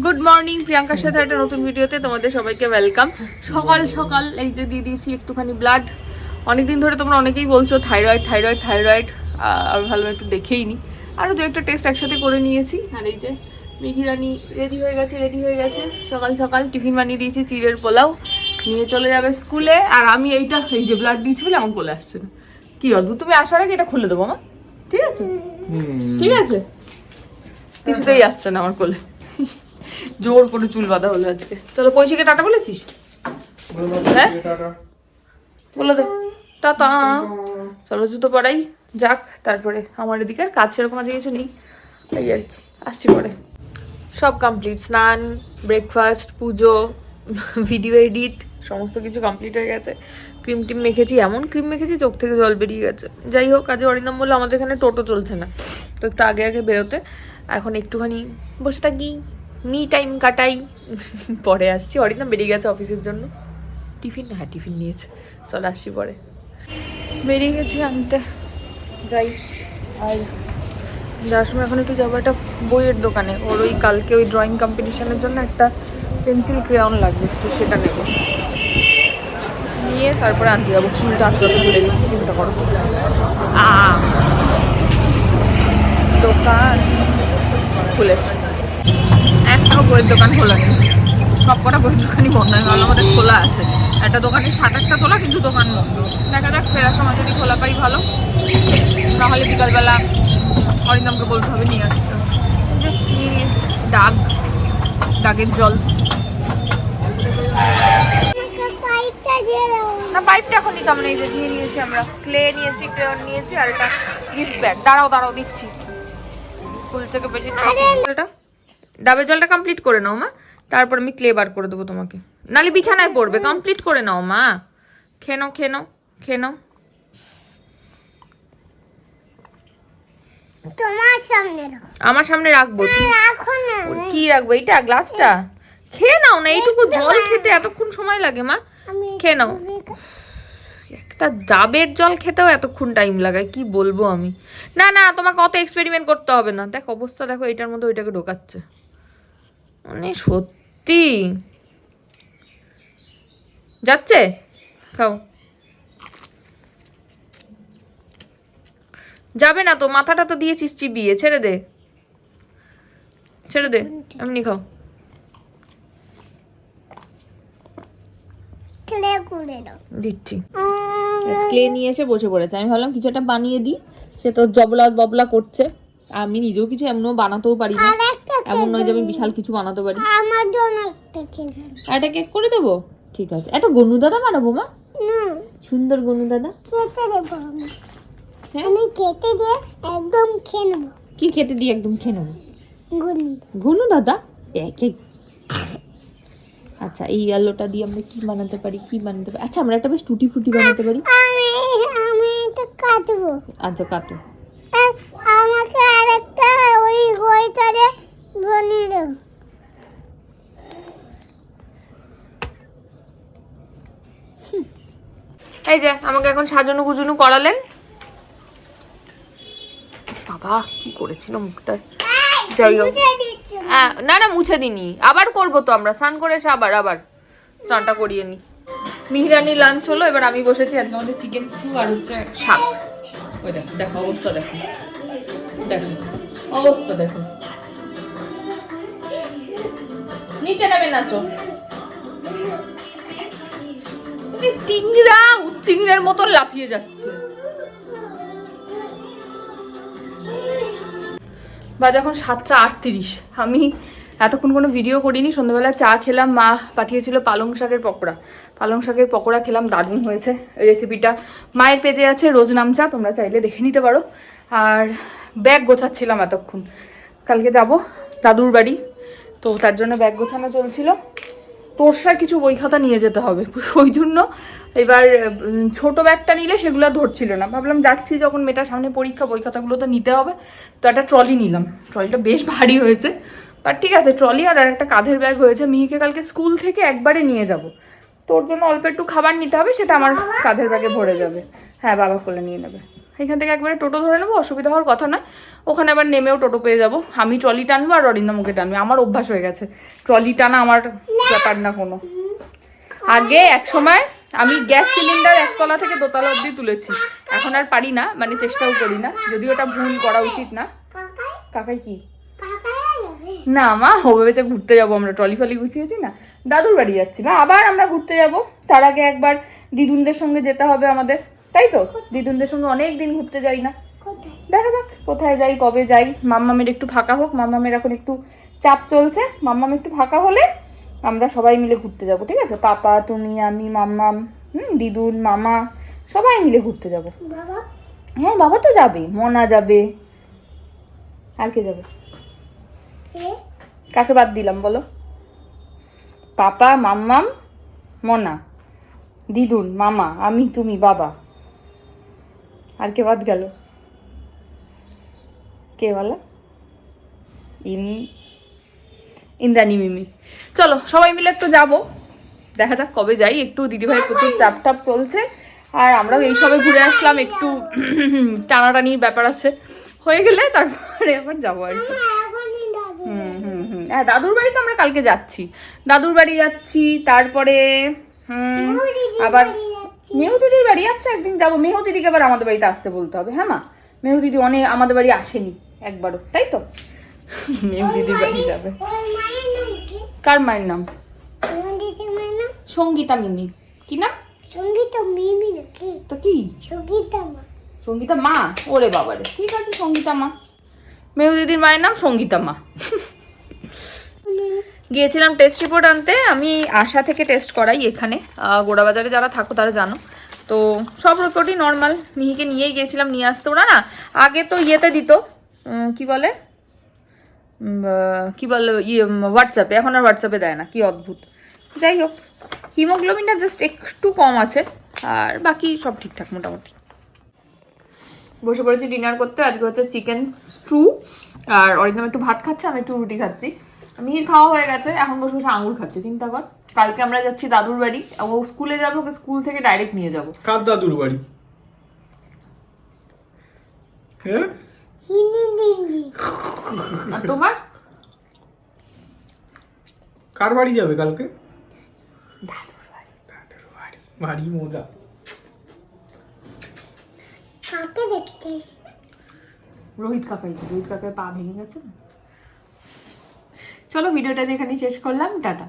Good morning প্রিয়াঙ্কার সাথে একটা নতুন ভিডিওতে তোমাদের সবাইকে ওয়েলকাম সকাল সকাল এই যে দিয়ে দিয়েছি একটুখানি ব্লাড অনেকদিন ধরে তোমরা অনেকেই বলছো থাইরয়েড থাইরয়েড থাইরয়েড আমি ভালো একটু দেখেই নি। আরও দু একটা টেস্ট একসাথে করে নিয়েছি। আর এই যে মিহিরানি রেডি হয়ে গেছে রেডি হয়ে গেছে। সকাল সকাল টিফিন বানিয়ে দিয়েছি চিড়ের পোলাও। নিয়ে চলে যাবে স্কুলে আর আমি এইটা এই যে ব্লাড দিয়েছি বলে আমার কোলে আসছে না। কি অদ্ভুত তুমি আসার আগে এটা খুলে দেবো মা। ঠিক আছে? ঠিক আছে? কিছুতেই আসছে না আমার কোলে। জোর করে চুল বাঁধা হলো আজকে। চলো পয়সিকে টাটা বলেছিস? হ্যাঁ? বলে দে। টাটা। চলো জুতো পরাই, যাক, তারপরে আমার এদিকে আর কাজ সেরকম আজকে কিছু নেই। এই আর কি, আসছি পরে। সব কমপ্লিট স্নান ব্রেকফাস্ট পুজো ভিডিও এডিট সমস্ত কিছু কমপ্লিট হয়ে গেছে। ক্রিম টিম মেখেছি, এমন ক্রিম মেখেছি, চোখ থেকে জল বেরিয়ে গেছে। যাই হোক কাজে অরিন্দম বলল, আমাদের এখানে টোটো চলছে না। তো একটু আগে আগে বেরোতে, এখন একটুখানি বসে থাকি। মি টাইম কাটাই। পরে আসছি, অরিন্দম বেরিয়ে গেছে অফিসের জন্য। টিফিন? হ্যাঁ টিফিন নিয়েছে। চলে আসছি পরে। বেরিয়ে গেছি আনতে। যাই। আর যাওয়ার সময় এখন একটু যাব একটা বইয়ের দোকানে। ওর ওই কালকে ওই ড্রয়িং কম্পিটিশনের জন্য একটা পেন্সিল ক্রেয়ন লাগবে, তো সেটা নেব। নিয়ে তারপরে আনতে যাব। চুলটা আঁচড়াতে ভুলে গেছি চিন্তা করো। দোকান খুলেছে। একটাও বইয়ের দোকান খোলা নেই। সব কটা বইয়ের দোকানই বন্ধ হয়ে গেল আমাদের খোলা আছে। একটা দোকানে সাত আটটা তোলা কিন্তু দোকান বন্ধ। দেখা যাক ফেরার সময় যদি খোলা পাই ভালো। নাহলে বিকালবেলা অরিন্দমকে বলতে হবে নিয়ে আসতে ডাক ডাকের জল। না পাইপটা এখন নিতাম না এই যে নিয়ে নিয়েছি আমরা। ক্লে নিয়েছি ক্রেয়ন নিয়েছি আর একটা গিফট ব্যাগ দাঁড়াও দাঁড়াও দিচ্ছি। স্কুল থেকে বেশি জলটা ডাবের জলটা কমপ্লিট করে নাও মা। তারপর আমি ক্লে বার করে দেবো তোমাকে। নালে বিছানায় পড়বে কমপ্লিট করে নাও মা। খেনো খেনো খেনো তোমার সামনে আমার সামনে রাখব? কি রাখব? এইটা গ্লাসটা খেয়ে নাও না এইটুকু জল খেতে এতক্ষণ সময় লাগে মা। খেয়ে নাও। একটা ডাবের জল খেতেও এতক্ষণ টাইম লাগায় কি বলব আমি? না না তোমাকে অত এক্সপেরিমেন্ট করতে হবে না। দেখ অবস্থা দেখো এটার মধ্যে ওইটাকে ঢোকাচ্ছে। মানে সত্যি? যাচ্ছে? খাও। যাবে না তো মাথাটা তো দিয়েছিস চিবিয়ে ছেড়ে দে। ছেড়ে দে এমনি খাও। দিচ্ছি। ক্লে নিয়ে এসে বসে পড়েছে। আমি ভাবলাম কিছু একটা বানিয়ে দিই। সে তো জবলা ববলা করছে। আমি নিজেও কিছু এমনও বানাতেও পারি না। এমন নয় যে আমি বিশাল কিছু বানাতে পারি। আমার জন্য একটা খেলে একটা কেক করে দেবো? ঠিক আছে। একটা গনু দাদা বানাবো মা? না। সুন্দর গনু দাদা। কেটে দেবো আমি। হ্যাঁ? কেটে দিয়ে একদম খেয়ে নেব। কি খেতে দিয়ে একদম খেয়ে নেব? গুনি গনু দাদা? এক এক আচ্ছা এই আলোটা দিয়ে আমরা কি বানাতে পারি কি বানাতে পারি? আচ্ছা আমরা একটা বেশ টুটি ফুটি বানাতে পারি। আমি আমি এটা কাটবো। আচ্ছা কাটো। আমাকে আরেকটা ওই বইটারে এই যে আমাকে এখন সাজানো গুজুনো করালেন। বাবা কি করেছিল মুখটা? যাই হোক। না না মুছে দিনি আবার করব তো আমরা। স্নান করে এসে আবার আবার। স্নানটা করিয়ে নি। মিহিরানি লাঞ্চ হলো এবার আমি বসেছি আজকে আমাদের চিকেন স্টু আর হচ্ছে শাক। ওই দেখো দেখো অবস্থা দেখো। দেখো অবস্থা দেখো। নিচে নেবে নাচো টিংরা চিংড়ার মতন লাফিয়ে যাচ্ছে। বাজে এখন সাতটা আটত্রিশ। আমি এতক্ষণ কোনো ভিডিও করিনি, সন্ধ্যাবেলা চা খেলাম, মা পাঠিয়েছিল পালং শাকের পকোড়া। পালং শাকের পকোড়া খেলাম, দারুণ হয়েছে রেসিপিটা মায়ের পেজে আছে রোজ নাম চা, তোমরা চাইলে দেখে নিতে পারো। আর ব্যাগ গোছাচ্ছিলাম এতক্ষণ। কালকে যাব দাদুর বাড়ি। তো তার জন্য ব্যাগ গোছানো চলছিল। তোরসার কিছু বই খাতা নিয়ে যেতে হবে। ওই জন্য এবার ছোট ব্যাগটা নিলে সেগুলো ধরছিল না। ভাবলাম যাচ্ছি যখন মেয়েটার সামনে পরীক্ষা বই খাতাগুলো তো নিতে হবে। তো একটা ট্রলি নিলাম। ট্রলিটা বেশ ভারী হয়েছে। বাট ঠিক আছে, ট্রলি আর একটা কাঁধের ব্যাগ হয়েছে। মিহিকে কালকে স্কুল থেকে একবারে নিয়ে যাব। তোর জন্য অল্প একটু খাবার নিতে হবে, সেটা আমার কাঁধের ব্যাগে ভরে যাবে। হ্যাঁ বাবা কোলে নিয়ে নেবে। এখান থেকে একবারে টোটো ধরে নেব, অসুবিধা হওয়ার কথা নয়। ওখানে আবার নেমেও টোটো পেয়ে যাব। আমি ট্রলি টানবো আর অরিন্দা মুখে টানবে। আমার অভ্যাস হয়ে গেছে। ট্রলি টানা আমার ব্যাপার না কোনো। আগে এক সময় আমি গ্যাস সিলিন্ডার একতলা থেকে দোতলা অবধি তুলেছি। এখন আর পারি না মানে চেষ্টাও করি না। যদিও ওটা ভুল করা উচিত না। কাকাই কি? না মা হবে বেচে ঘুরতে যাব আমরা। ট্রলি ফলি গুছিয়েছি না। দাদুর বাড়ি যাচ্ছি। না, আবার আমরা ঘুরতে যাব। তার আগে একবার দিদুনদের সঙ্গে যেতে হবে আমাদের। তাই তো? দিদুনদের সঙ্গে অনেক দিন ঘুরতে যাই না। দেখা যাক কোথায় যাই কবে যাই। মাম্মামের একটু ফাঁকা হোক মাম্মামের এখন একটু চাপ চলছে। মাম্মাম একটু ফাঁকা হলে আমরা সবাই মিলে ঘুরতে যাব ঠিক আছে? পাপা তুমি আমি মাম্মাম হুম দিদুন মামা সবাই মিলে ঘুরতে যাব। বাবা? হ্যাঁ বাবা তো যাবে মনা যাবে। আর কে যাবে? কাকে বাদ দিলাম বলো? পাপা মাম্মাম মনা দিদুন মামা আমি তুমি বাবা। আর কে বাদ গেল? কে বলো? ইন ইন্দ্রাণী মিমি। চলো সবাই মিলে একটু যাব। দেখা যাক কবে যাই। একটু দিদিভাইয়ের প্রচুর চাপ টাপ চলছে। আর আমরাও এই সবে ঘুরে আসলাম। একটু টানাটানির ব্যাপার আছে। হয়ে গেলে তারপরে আবার যাব আর কি। হুম হুম হুম। হ্যাঁ দাদুর বাড়ি তো আমরা কালকে যাচ্ছি। দাদুর বাড়ি যাচ্ছি তারপরে হুম, আবার মেহু দিদির বাড়ি আচ্ছা একদিন যাব। মেহু দিদিকে আবার আমাদের বাড়িতে আসতে বলতে হবে হ্যাঁ মা? মেহু দিদি অনেক আমাদের বাড়ি আসেনি একবারও তাই তো? মেহু দিদির বাড়ি যাবে। কার মায়ের নাম? সঙ্গীতের মায়ের নাম? সঙ্গীতা মিমি। কি নাম? সঙ্গীতা মিমি নাকি? তো কি? সঙ্গীতা মা। সঙ্গীতা মা? ওরে বাবারে। ঠিক আছে সঙ্গীতা মা। মেহু দিদির মায়ের নাম সঙ্গীতা মা। গিয়েছিলাম টেস্ট রিপোর্ট আনতে, আমি আশা থেকে টেস্ট করাই এখানে। গোড়াবাজারে যারা থাকো তারা জানো। তো সব রিপোর্টই নর্মাল মিহিকে নিয়েই গিয়েছিলাম, নিয়ে আসতে। ওরা না আগে তো ইয়েতে দিত কি বলে? কি বলে ইয়ে হোয়াটসঅ্যাপে এখন আর হোয়াটসঅ্যাপে দেয় না, কি অদ্ভুত। যাই হোক হিমোগ্লোবিনটা জাস্ট একটু কম আছে, আর বাকি সব ঠিকঠাক মোটামুটি। বসে পড়েছি ডিনার করতে, আজকে হচ্ছে চিকেন স্ট্রু আর অরিন্দম একটু ভাত খাচ্ছে, আমি একটু রুটি খাচ্ছি। মিহির খাওয়া হয়ে গেছে এখন বসে বসে আঙুর খাচ্ছে চিন্তা কর। কালকে আমরা যাচ্ছি দাদুর বাড়ি ও স্কুলে যাব ওকে স্কুল থেকে ডাইরেক্ট নিয়ে যাব? কার দাদুর বাড়ি? তোমার? কার বাড়ি যাবে কালকে? দাদুর বাড়ি। দাদুর বাড়ি বাড়ি মজা। কাকে দেখতে রোহিত কাকাই রোহিত কাকার পা ভেঙে গেছে না? চলো ভিডিওটা যেখানে শেষ করলাম টাটা।